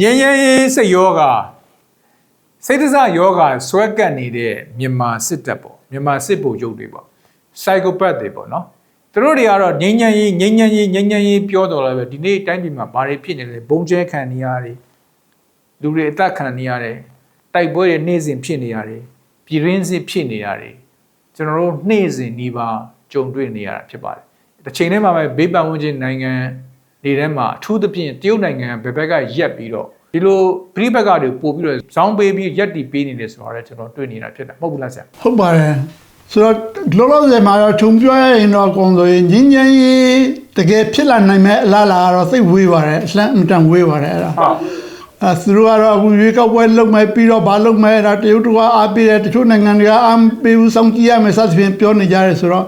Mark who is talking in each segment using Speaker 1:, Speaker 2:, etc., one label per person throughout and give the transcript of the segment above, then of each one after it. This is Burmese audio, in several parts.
Speaker 1: ငြင်းရဲရေးစိတ်ယောဂစိတ်ဒဇယောဂဆွဲကပ်နေတဲ့မြန်မာစစ်တပ်ပေါ့မြန်မာစစ်ဗိုလ်ချုပ်တွေပေါ့စိုက်ကိုပတ်တွေပေါ့နော်သူတို့တွေကတော့ငြင်းငြင်းရေးငြင်းငြင်းရေးငြင်းငြင်းရေးပြောတော်လာပဲဒီနေ့တိုင်းပြည်မှာဘာတွေဖြစ်နေလဲဘုံကျဲခံနေရတယ်လူတွေအသက်ခံနေရတယ်တိုက်ပွဲတွေနေ့စဉ်ဖြစ်နေရတယ်ပြည်ရင်းစစ်ဖြစ်နေရတယ်ကျွန်တော်တို့နေ့စဉ်ဒီပါကြုံတွေ့နေရတာဖြစ်ပါတယ်တစ်ချိန်တည်းမှာပဲဘေးပတ်ဝန်းကျင်နိုင်ငံ တွေထဲမှာအထူးသဖြင့်တရုတ်နိုင်ငံဘယ်ဘက်ကရက်ပြီးတော့ဒီလိုပြိပက္ခတွေပို့ပြီးတော့ဇောင်းပေးပြီးရက်တီပေးနေတယ်ဆိုတော့လည်းကျွန်တော်တွေ့နေတာဖြစ်တယ်မဟုတ်ဘူးလားဆရာ
Speaker 2: ဟုတ်ပါတယ်ဆိုတော့လောလောဆယ်မှာတော့ခြုံပြောရရင်တော့အကုန်ဆိုရင်ငင်းငင်းရေးတကယ်ဖြစ်လာနိုင်မဲ့အလားလာကတော့သိပ်ဝေးပါတယ်အလှမ်းအင်တန်ဝေးပါတယ်အဲ့ဒါ
Speaker 1: ဟုတ်
Speaker 2: အဲသူတို့ကတော့အခုရွေးကောက်ပွဲလုပ်မယ်ပြီးတော့ဘာလုပ်မယ်ဒါတရုတ်တို့ကအားပေးတယ်တချို့နိုင်ငံတွေကအားပေးဘူးစောင့်ကြည့်ရမယ်စသဖြင့်ပြောနေကြတယ်ဆိုတော့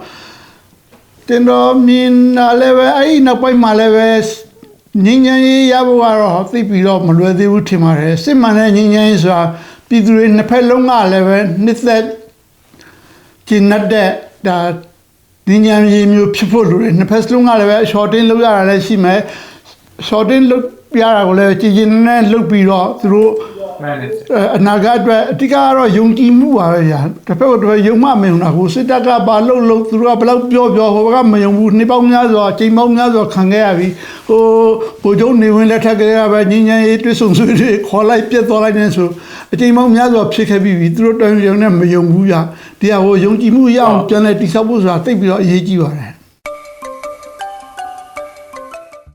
Speaker 2: တင်တော်မြင်လာလည်းပဲအဲ့ဒီနောက်ပိုင်းမှာလည်းပဲငင်းငင်းရေးရဖို့ကတော့သိပ်ပြီးတော့မလွယ်သေးဘူးထင်ပါတယ်စစ်မှန်တဲ့ငင်းငင်းရေးဆိုတာပြည်သူတွေနှစ်ဖက်လုံးကလည်းပဲနှစ်သက်ကျင့်တတ်တဲ့ဒါငင်းညံရေးမျိုးဖြစ်ဖို့လိုတယ်နှစ်ဖက်စလုံးကလည်းပဲ shorting လုပ်ရတာလည်းရှိမယ် shorting လုပ်ပြရတာကိုလည်းကြည်ကျင်နဲ့လုပ်ပြီးတော့သူတို့
Speaker 1: မှန်တယ်ဆရာ
Speaker 2: အဲအနာဂတ်အတွက်အတိတ်ကတော့ယုံကြည်မှုပါပဲဗျာတစ်ဖက်ကတစ်ဖက်ယုံမှမယုံတာကိုစစ်တပ်ကဘာလုပ်လို့သူတို့ကဘယ်လောက်ပြောပြောဟိုဘက်ကမယုံဘူးနှစ်ပေါင်းများစွာချိန်ပေါင်းများစွာခံခဲ့ရပြီဟိုဗိုလ်ချုပ်နေဝင်လက်ထက်ကလေးကပဲငင်းညံရေးတွစ်ဆုံဆွေးတွေခေါ်လိုက်ပြတ်သွားလိုက်နေဆိုအချိန်ပေါင်းများစွာဖြစ်ခဲ့ပြီးပြီသူတို့တိုင်ယုံနဲ့မယုံဘူးဗျာဒီဟာဟိုယုံကြည်မှုရအောင်ပြန်လဲတိဆောက်ဖို့ဆိုတာသိပ်ပြီးတော့အရေးကြီးပါတယ်